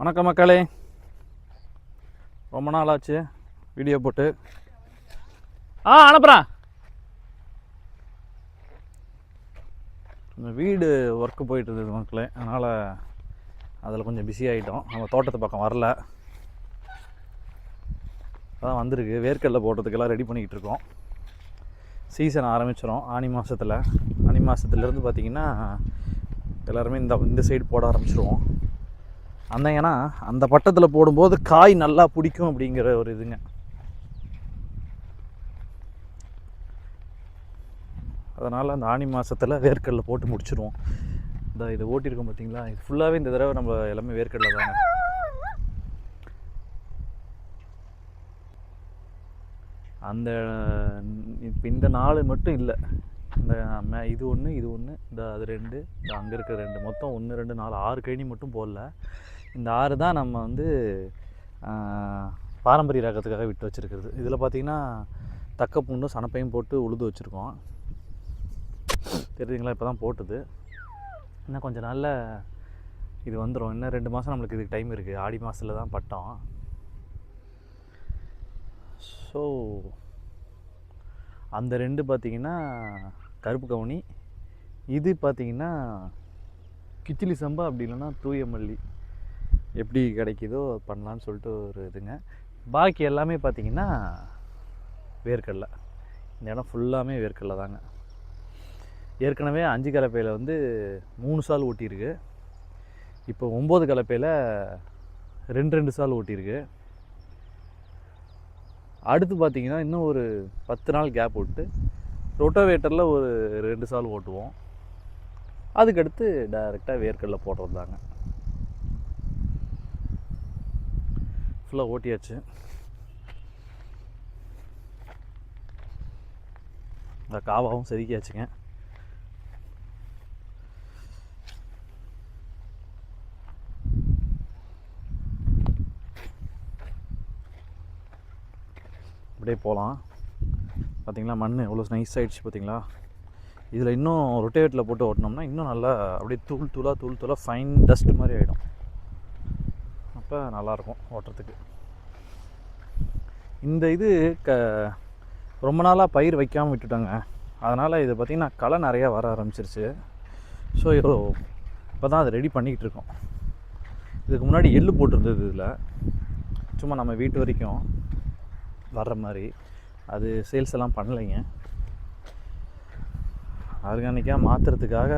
வணக்கம் மக்களே. ரொம்ப நாள் ஆச்சு வீடியோ போட்டு. ஆ அனுப்புகிறேன் கொஞ்சம் வீடு ஒர்க்கு போயிட்டு இருந்தது மக்களே. அதனால் அதில் கொஞ்சம் பிஸி ஆகிட்டோம் நம்ம தோட்டத்து பக்கம் வரல. அதான் வந்திருக்கு. வேர்க்கடலை போடுறதுக்கெல்லாம் ரெடி பண்ணிக்கிட்டு இருக்கோம். சீசன் ஆரம்பிச்சிடும் ஆனி மாதத்தில் ஆனி மாதத்துலேருந்து பார்த்திங்கன்னா எல்லாருமே இந்த இந்த சைடு போட ஆரம்பிச்சிருவோம். அந்த ஏன்னா அந்த பட்டத்தில் போடும்போது காய் நல்லா பிடிக்கும் அப்படிங்கிற ஒரு இதுங்க. அதனால் அந்த ஆனி மாதத்தில் வேர்க்கடலை போட்டு முடிச்சிருவோம். இந்த இதை ஓட்டியிருக்கோம் பார்த்தீங்களா இது ஃபுல்லாகவே இந்த தடவை நம்ம எல்லாமே வேர்க்கடலை தாங்க. அந்த இப்போ இந்த நாலு மட்டும் இல்லை. இந்த மே இது ஒன்று இது ஒன்று இந்த அது ரெண்டு இந்த அங்கே இருக்கிற ரெண்டு. மொத்தம் ஒன்று ரெண்டு நாலு ஆறு கழனி மட்டும் போடல. இந்த ஆறு தான் நம்ம வந்து பாரம்பரிய ரகத்துக்காக விட்டு வச்சுருக்கிறது. இதில் பார்த்தீங்கன்னா தக்க பூண்டும் சனப்பையும் போட்டு உழுது வச்சுருக்கோம். தெரியுதுங்களா? இப்போ தான் போட்டுது. இன்னும் கொஞ்சம் நாளில் இது வந்துடும் இன்னும் ரெண்டு மாதம் நம்மளுக்கு இதுக்கு டைம் இருக்குது ஆடி மாதத்தில் தான் பட்டம். ஸோ அந்த ரெண்டு பார்த்திங்கன்னா கருப்பு கவுனி. இது பார்த்தீங்கன்னா கிச்சிலி சம்பா அப்படி இல்லைன்னா தூய மல்லி. எப்படி கிடைக்குதோ பண்ணலான்னு சொல்லிட்டு ஒரு இதுங்க. பாக்கி எல்லாமே பார்த்திங்கன்னா வேர்க்கடலை. இந்த இடம் ஃபுல்லாமே வேர்க்கடலை தாங்க. ஏற்கனவே அஞ்சு கலப்பையில் வந்து மூணு சால் ஓட்டியிருக்கு. இப்போ ஒம்பது கலப்பையில் ரெண்டு ரெண்டு சால் ஓட்டியிருக்கு. அடுத்து பார்த்தீங்கன்னா இன்னும் ஒரு பத்து நாள் கேப் விட்டு ரொட்டோவேட்டரில் ஒரு ரெண்டு சால் ஓட்டுவோம். அதுக்கடுத்து டைரெக்டாக வேர்க்கடலை போடுறது தாங்க ஃபுல்லாக ஓட்டியாச்சு. இந்த காவாவும் செதுக்கியாச்சுங்க. அப்படியே போகலாம். பார்த்தீங்களா மண் எவ்வளோ நைஸ் ஆகிடுச்சு பார்த்தீங்களா? இதில் இன்னும் ரொட்டேட்டில் போட்டு ஓட்டினோம்னா இன்னும் நல்லா அப்படியே தூள் தூளாக தூள் தூளாக ஃபைன் டஸ்ட் மாதிரி ஆகிடும் அப்போ நல்லாயிருக்கும் ஓட்டுறதுக்கு. இந்த இது க ரொம்ப நாளாக பயிர் வைக்காமல் விட்டுட்டாங்க. அதனால் இது பார்த்திங்கன்னா களை நிறையா வர ஆரம்பிச்சிருச்சு. ஸோ இப்போ தான் அதை ரெடி பண்ணிக்கிட்டு இருக்கோம். இதுக்கு முன்னாடி எள்ளு போட்டிருந்தது இதில். சும்மா நம்ம வீட்டு வரைக்கும் வர்ற மாதிரி. அது சேல்ஸ் எல்லாம் பண்ணலைங்க. ஆர்கானிக்காக மாற்றுறதுக்காக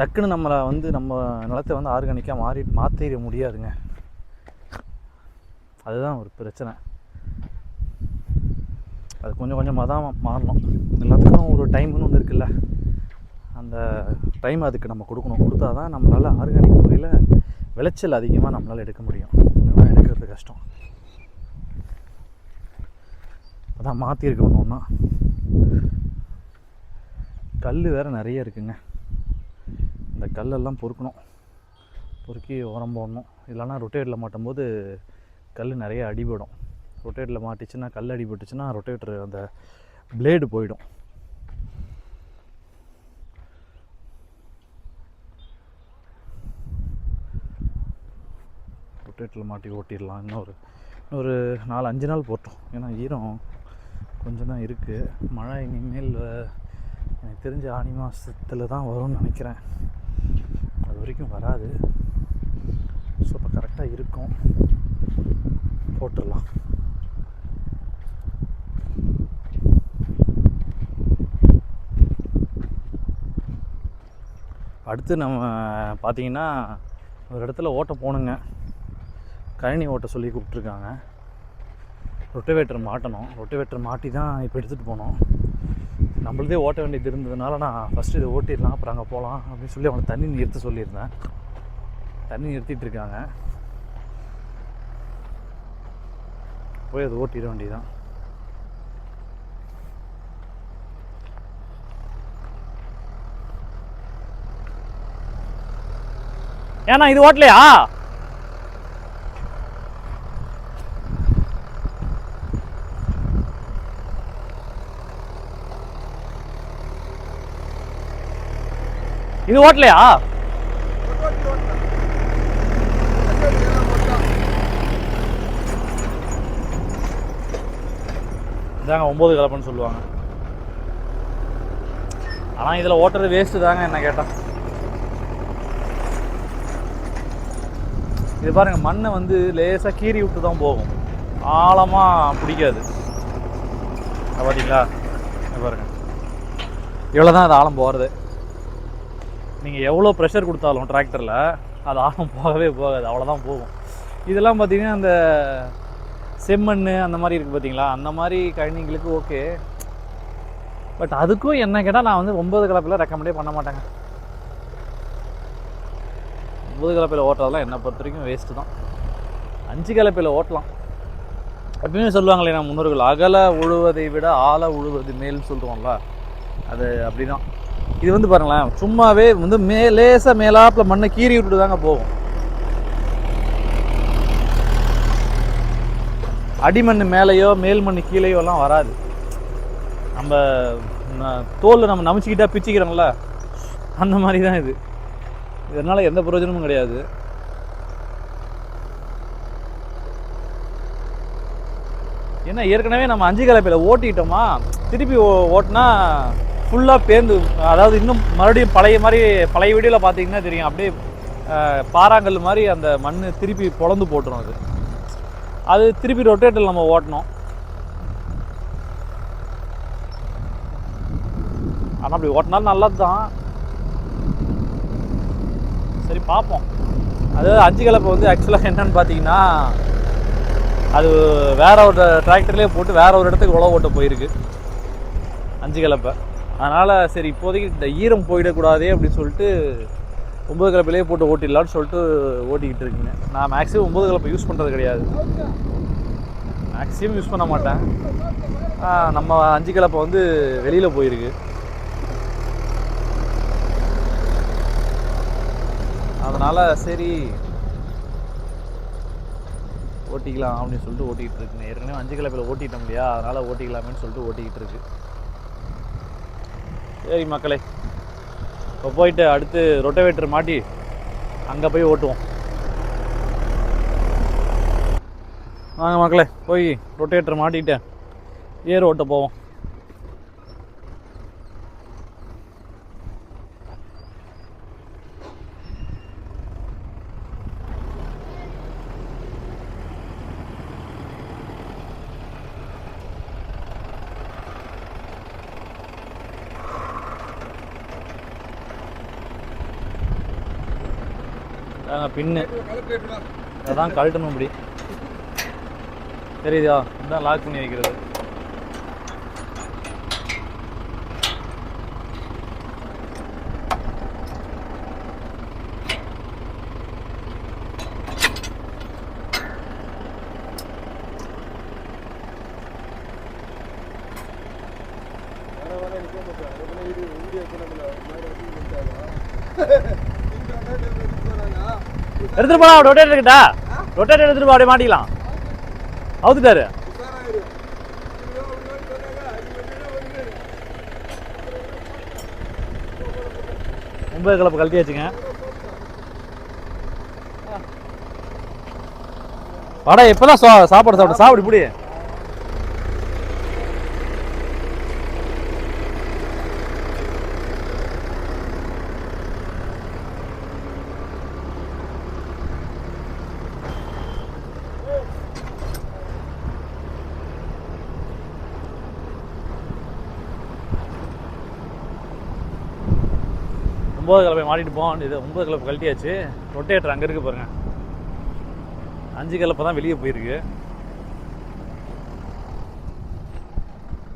டக்குன்னு நம்மளை வந்து நம்ம நிலத்தை வந்து ஆர்கானிக்காக மாறி மாற்றிட முடியாதுங்க. அதுதான் ஒரு பிரச்சனை. அது கொஞ்சம் கொஞ்சமாக தான் மாறணும். எல்லாத்துக்கும் ஒரு டைம்னு ஒன்று இருக்குல்ல. அந்த டைம் அதுக்கு நம்ம கொடுக்கணும். கொடுத்தா தான் நம்மளால் ஆர்கானிக் முறையில் விளைச்சல் அதிகமாக நம்மளால் எடுக்க முடியும். இல்லைன்னா எடுக்கிறது கஷ்டம். அதான் மாற்றிருக்க ஒன்று ஒன்றா கல் வேறு நிறைய இருக்குங்க. இந்த கல்லெல்லாம் பொறுக்கணும். பொறுக்கி உரம் போடணும். இல்லைன்னா ரொட்டேட்டில் மாட்டும்போது கல் நிறைய அடிபடும். ரொட்டேட்டில் மாட்டிச்சுன்னா கல் அடிபட்டுச்சுன்னா ரொட்டேட்டர் அந்த பிளேடு போயிடும். ரொட்டேட்டில் மாட்டி ஓட்டிடலாம். இன்னொரு இன்னொரு நாலு அஞ்சு நாள் போட்டோம். ஏன்னா ஈரம் கொஞ்சம் தான் இருக்குது மழை இனிமேல் எனக்கு தெரிஞ்ச ஆனி மாதத்தில் தான் வரும்னு நினைக்கிறேன். அது வரைக்கும் வராது. ஸோ இப்போ கரெக்டாக இருக்கும். போட்டுடலாம். அடுத்து நம்ம பார்த்தீங்கன்னா ஒரு இடத்துல ஓட்ட போகணுங்க கழனி ஓட்ட சொல்லி கூப்பிட்ருக்காங்க ரொட்டவேட்டர் மாட்டணும். ரொட்டவேட்டர் மாட்டி தான் இப்போ எடுத்துகிட்டு போனோம். நம்மளதே ஓட்ட வேண்டியது இருந்ததுனால நான் ஃபஸ்ட்டு இதை ஓட்டிடலாம் அப்புறம் அங்கே போகலாம் அப்படின்னு சொல்லி அவனை தண்ணி நிறுத்த சொல்லியிருந்தேன். தண்ணி நிறுத்திட்டு இருக்காங்க. போய் அது ஓட்டிட வேண்டியதுதான். ஏன்னா இது ஓட்டலையா? இது ஓட்டலையா? இதாங்க ஒம்பது கலப்புன்னு சொல்லுவாங்க. ஆனால் இதில் ஓட்டுறது வேஸ்ட்டு தாங்க என்ன கேட்டால் இது பாருங்கள் மண்ணை வந்து லேசாக கீறி விட்டு தான் போகும். ஆழமாக பிடிக்காது. பார்த்தீங்களா பாருங்கள் இவ்வளோ தான் அது ஆழம் போகிறது நீங்கள் எவ்வளோ ப்ரெஷர் கொடுத்தாலும் டிராக்டரில் அது ஆழம் போகவே போகாது. அவ்வளோதான் போகும். இதெல்லாம் பார்த்தீங்கன்னா அந்த செம்மண் அந்த மாதிரி இருக்குது பார்த்தீங்களா அந்த மாதிரி கழனிங்களுக்கு ஓகே பட் அதுக்கும் என்ன கேட்டால் நான் வந்து ஒன்பது கலப்பில் ரெக்கமெண்டே பண்ண மாட்டேங்க. ஒன்பது கலப்பையில் ஓட்டுறதெல்லாம் என்னை பொறுத்த வரைக்கும் வேஸ்ட்டு தான். அஞ்சு கலப்பையில் ஓட்டலாம். எப்பயுமே சொல்லுவாங்களே நான் முன்னோர்கள் அகல உழுவதை விட ஆழ உழுவது மேல்னு சொல்லுவோம்ல அது அப்படிதான். இது வந்து பாருங்களேன் சும்மாவே வந்து மே லேசாக மேலாப்பில் மண்ணை கீறி விட்டுட்டு தாங்க போகும். அடிமண் மேலேயோ மேல் மண் கீழேயோ எல்லாம் வராது. நம்ம தோலில் நம்ம நமச்சிக்கிட்டால் பிச்சுக்கிறோம்ல அந்த மாதிரி தான் இது. இதனால் எந்த பிரயோஜனமும் கிடையாது. ஏன்னா ஏற்கனவே நம்ம அஞ்சு கலப்பையில் ஓட்டிட்டோமா திருப்பி ஓ- ஓட்டினா ஃபுல்லாக பேர்ந்து அதாவது இன்னும் மறுபடியும் பழைய மாதிரி பழைய வீடியோவில் பார்த்தீங்கன்னா தெரியும். அப்படியே பாறாங்கல் மாதிரி அந்த மண் திருப்பி பொழந்து போட்டுரும் அது. அது திருப்பி ரொட்டேட்டர் நம்ம ஓட்டணும். ஆனால் அப்படி ஓட்டினாலும் நல்லது தான் சரி பார்ப்போம். அதாவது அஞ்சு கலப்பை வந்து ஆக்சுவலாக என்னன்னு பார்த்தீங்கன்னா அது வேற ஒரு டிராக்டர்லேயே போட்டு வேற ஒரு இடத்துக்கு உழவு ஓட்ட போயிருக்கு. அஞ்சு கலப்பை அதனால் சரி இப்போதைக்கு இந்த ஈரம் போயிடக்கூடாதே அப்படின்னு சொல்லிட்டு ஒம்பது கலப்பிலேயே போட்டு ஓட்டிடலான்னு சொல்லிட்டு ஓட்டிக்கிட்டு இருக்கீங்க. நான் மேக்ஸிமம் ஒம்பது கலப்பை யூஸ் பண்ணுறது கிடையாது. மேக்ஸிமம் யூஸ் பண்ண மாட்டேன். நம்ம அஞ்சு கலப்பை வந்து வெளியில் போயிருக்கு. அதனால் சரி ஓட்டிக்கலாம் அப்படின்னு சொல்லிட்டு ஓட்டிகிட்டு இருக்குங்க ஏற்கனவே அஞ்சு கிலோப்பில் ஓட்டிட்டோம் இல்லையா? அதனால் ஓட்டிக்கலாமேன்னு சொல்லிட்டு ஓட்டிக்கிட்டு இருக்கு. சரி மக்களே இப்போ போயிட்டு அடுத்து ரொட்டவேட்டர் மாட்டி அங்கே போய் ஓட்டுவோம். வாங்க மக்களே போய் ரொட்டேட்டர் மாட்டிக்கிட்டேன் ஏர் ஓட்ட போவோம். அதாங்க பின்னு. அதான் கழட்டணும் இப்படி தெரியுதா? இதுதான் லாக் பண்ணி வைக்கிறது. எடுத்துட்டு போலாம் ரொட்டேட்டர் கிட்ட ரொட்டேட்டர் எடுத்துட்டு போ அப்படியே மாட்டிக்கலாம். அவுத்துட்டாரு. ஒன்பது கலப்பு கழட்டியாச்சுங்க. வாடா இப்பதான் சா- சாப்பாடு சாப்பிட சாப்பிடு இப்படி ஒம்பது கிளப்பை மாட்டிட்டு போவோம். இது ஒம்பது கிளப்பு கழட்டியாச்சு. ரொட்டேட்டர் அங்கே இருக்கு பாருங்க. அஞ்சு கிளப்பை தான் வெளியே போயிருக்கு.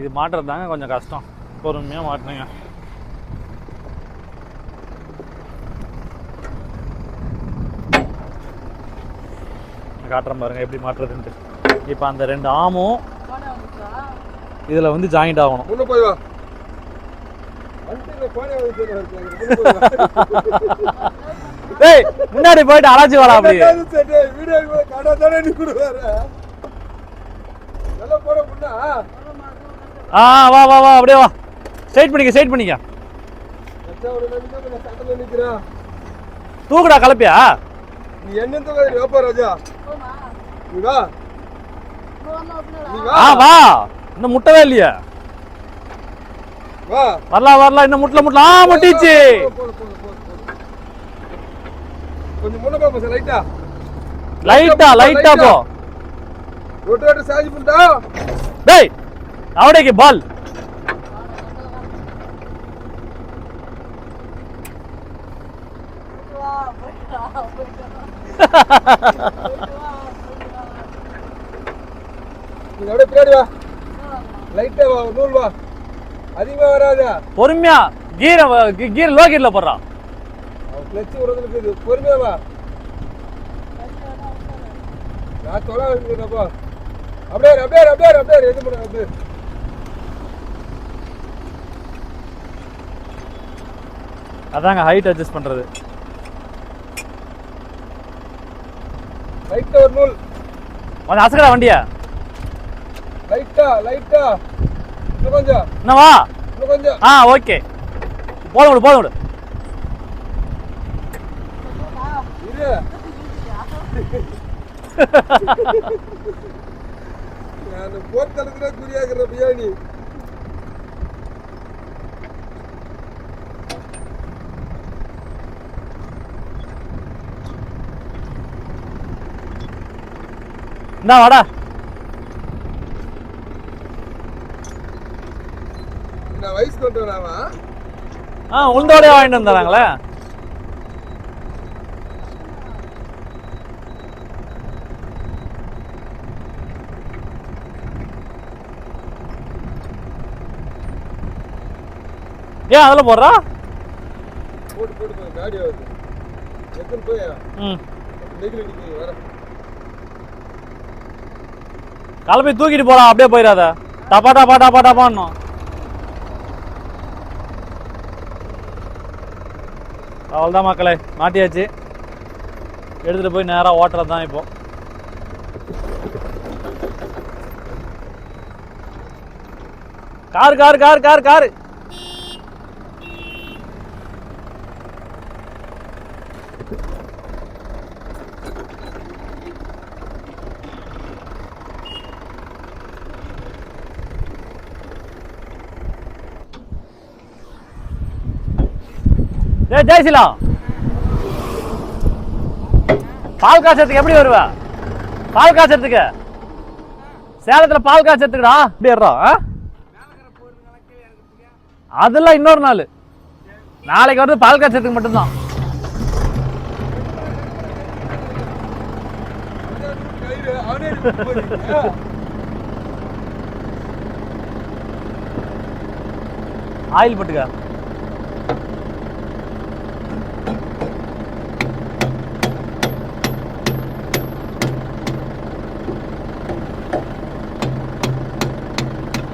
இது மாட்டுறது தாங்க கொஞ்சம் கஷ்டம். பொறுமையாக மாட்டினுங்க. காட்டுறேன் பாருங்க எப்படி மாட்டுறதுன்ட்டு. இப்போ அந்த ரெண்டு ஆமும் இதில் வந்து ஜாயிண்ட் ஆகணும் முன்ன போய் வா வண்டியில கோணி வந்து டேய் முன்னாடி போயிட்டு அழைச்சி வாடா அப்படி. ஆ வா வா வா அப்படியே வா. ஸ்ட்ரைட் பண்ணிக்க ஸ்ட்ரைட் பண்ணிக்க. தூக்குடா கலப்பியா? நீ என்ன தூக்காத வாப்பா ராஜா? நீ வா. நீ ஆ வா வா. இன்னும் முட்டவே இல்லையா. வரலாம் வரலாம். இன்னும் முட்டல முட்டல. ஆ முட்டிச்சு. கொஞ்சம் முன்ன சார் லைட்டா லைட்டா லைட்டா போ. ஒட்டு சாஜி பண்ணிட்டா? டேய் அவடைக்கு பால் நீங்க அப்படியே பின்னாடி வா. லைட்டா வா நூல் வா. அதிகமா வராதா? பொறுமையா கீரை கீர் லோ கீர்ல போடுறான் கிளச்சு விடுறதுல இருக்குது. பொறுமையா வா. நான் தொலை அப்படியே அப்படியே அப்படியே அப்படியே இரு, எது பண்ண அப்படியே. அதாங்க ஹைட் அட்ஜஸ்ட் பண்றது. லைட்டா ஒரு நூல். கொஞ்சம் அசக்கடா வண்டியா. லைட்டா லைட்டா என்னவா ஆ ஓகே. போதும் விடு போதும் விடு. போத்தலத்துல குறியாக்குற பிரியாணி. இந்தா வாடா. கொண்டு வராமா ஆ உளுந்தோடய வாங்கிட்டு வந்துடுறாங்களே? ஏன் அதில் போடுறா? போட்டு போட்டு காடி ஆகுது எத்தனை போய்? ம். அடிக்க வர. கிளம்பி தூக்கிட்டு போடா அப்படியே போயிடாத. டப்பா டப்பா டப்பா டப்பான்னும் அவ்வளோதான் மக்களே மாட்டியாச்சு. எடுத்துகிட்டு போய் நேராக ஓட்டுறது தான் இப்போ. Car car car car car. டேய் ஜெயசிலா பால் காய்ச்சறதுக்கு எப்படி வருவ? பால் காய்ச்சறதுக்கு. சேலத்துல பால் காய்ச்சறதுக்குடா. எப்படி ஏறா அதெல்லாம் இன்னொரு நாள். நாளைக்கு வந்து பால் காய்ச்சறதுக்கு மட்டும்தான். ஆயில் போட்டுக்க.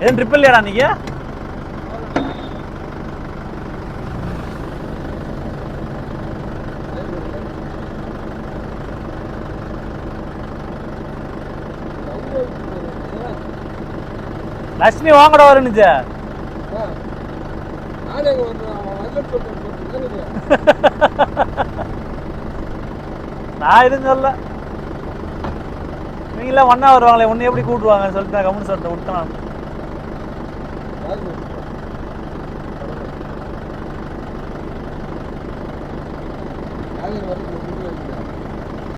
ஏன் ட்ரிப்பிள் இல்லையாடா நீங்க? லட்சுமி வாங்கட வருனுச்சு நானே நான் எதுவும் சொல்ல நீங்களே ஒன்றா வருவாங்களே உன்னை எப்படி கூப்பிடுவாங்க சொல்லிட்டு நான் கம்முன்னு சொல்லிட்டு விட்டேன்